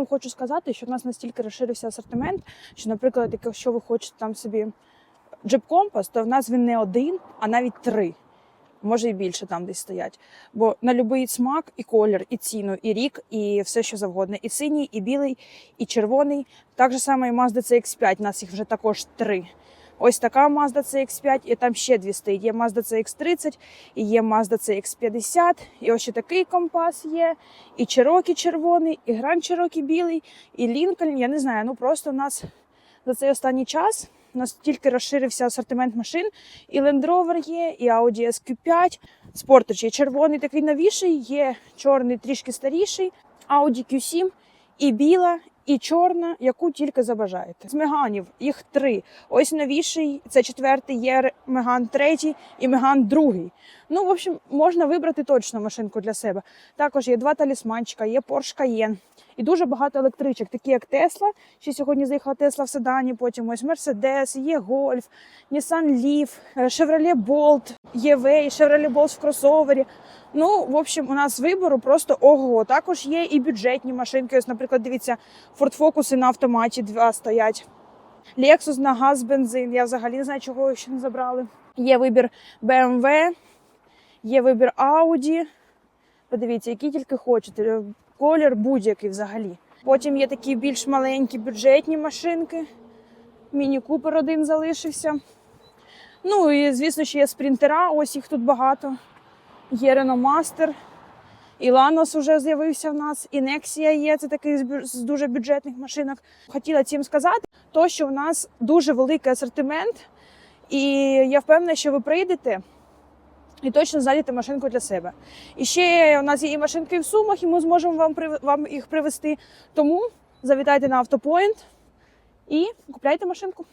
вам хочу сказати, що в нас настільки розширився асортимент, що, наприклад, якщо ви хочете там собі джип компас, то в нас він не один, а навіть три. Може і більше там десь стоять. Бо на будь-який смак, і колір, і ціну, і рік, і все, що завгодно. І синій, і білий, і червоний. Так же само і Mazda CX-5, у нас їх вже також три. Ось така Mazda CX-5, і там ще дві стоїть. Є Mazda CX-30, і є Mazda CX-50, і ось ще такий компас є, і Cherokee червоний, і Grand Cherokee білий, і Lincoln. Я не знаю, ну просто у нас за цей останній час настільки розширився асортимент машин. І Land Rover є, і Audi SQ5. Спортич є червоний, такий новіший, є чорний трішки старіший, Audi Q7 і біла, і чорна, яку тільки забажаєте. З меганів їх три. Ось новіший, це четвертий, є меган третій і меган другий. Ну, в общем, можна вибрати точно машинку для себе. Також є два талісманчика, є Porsche Cayenne. І дуже багато електричок, такі як Tesla. Ще сьогодні заїхала Tesla в седані, потім ось Mercedes, є Nissan Leaf, е, Chevrolet Bolt, EV, Chevrolet Bolt в кросовері. Ну, в общем, у нас вибору просто ого. Також є і бюджетні машинки. Ось, наприклад, дивіться, Ford Focus на автоматі два стоять. Lexus на газ, бензин. Я взагалі не знаю, чого ще не забрали. Є вибір BMW, є вибір Audi. Подивіться, які тільки хочете. Колір будь-який взагалі. Потім є такі більш маленькі бюджетні машинки. Міні Купер один залишився. Ну і звісно, ще є спринтера, ось їх тут багато. Є Renault Master. І Lanos вже з'явився в нас, і Nexia є, це такий з дуже бюджетних машинок. Хотіла цим сказати, то що в нас дуже великий асортимент, і я впевнена, що ви прийдете і точно знайдете машинку для себе. І ще у нас є і машинки в сумах, і ми зможемо вам, вам їх привезти. Тому завітайте на автопоінт і купляйте машинку.